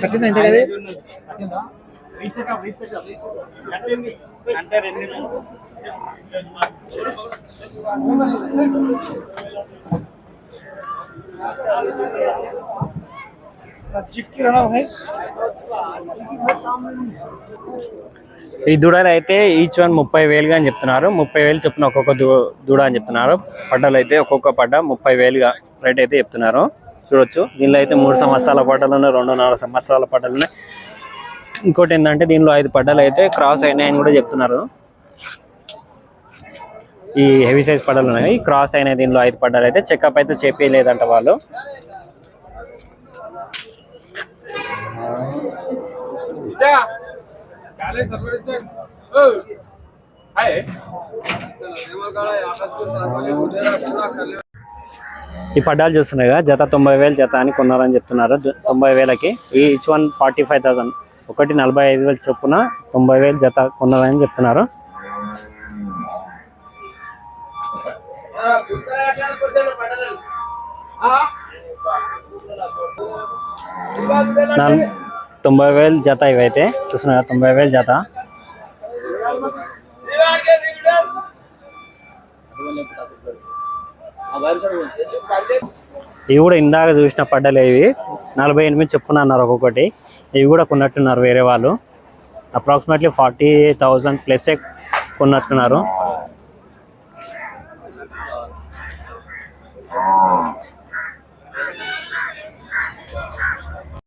కట్టిందా ఇంత కదా అంటే రెండు చిక్కి రణా భాయ్ ఈ దూడలు అయితే ఈచ్ వన్ ముప్పై వేలుగా అని చెప్తున్నారు. ముప్పై వేలు చెప్పిన ఒక్కొక్క దూ- దూడ అని చెప్తున్నారు. పడ్డలు అయితే ఒక్కొక్క పడ్డ ముప్పై వేలుగా రేట్ అయితే చెప్తున్నారు. చూడొచ్చు. దీనిలో అయితే మూడు సంవత్సరాల పడ్డలు ఉన్నాయి రెండున్నర సంవత్సరాల పడ్డలు ఉన్నాయి. ఇంకోటి ఏంటంటే దీనిలో ఐదు పడ్డలు అయితే క్రాస్ అయినాయని కూడా చెప్తున్నారు. ఈ హెవీ సైజ్ పడ్డలు ఉన్నాయి. క్రాస్ అయినాయి దీనిలో ఐదు పడ్డలు అయితే చెకప్ అయితే చెప్పలేదంట వాళ్ళు. ఈ పడ్డాలు చూస్తున్నాయి కదా జత తొంభై వేలు జత అని కొన్నారని చెప్తున్నారు. తొంభై వేలకి. Each one forty five thousand ఒకటి నలభై ఐదు వేలు చొప్పున తొంభై వేలు జత కొన్నారని చెప్తున్నారు. తొంభై వేలు జత ఇవైతే. చూస్తున్నారా తొంభై వేలు జత. ఇవి కూడా ఇందాక చూసిన పడ్డలే ఇవి. నలభై ఎనిమిది చెప్పున అన్నారు ఒక్కొక్కటి. ఇవి కూడా కొన్నట్టున్నారు వేరే వాళ్ళు. Approximately forty thousand plus కొన్నట్టున్నారు.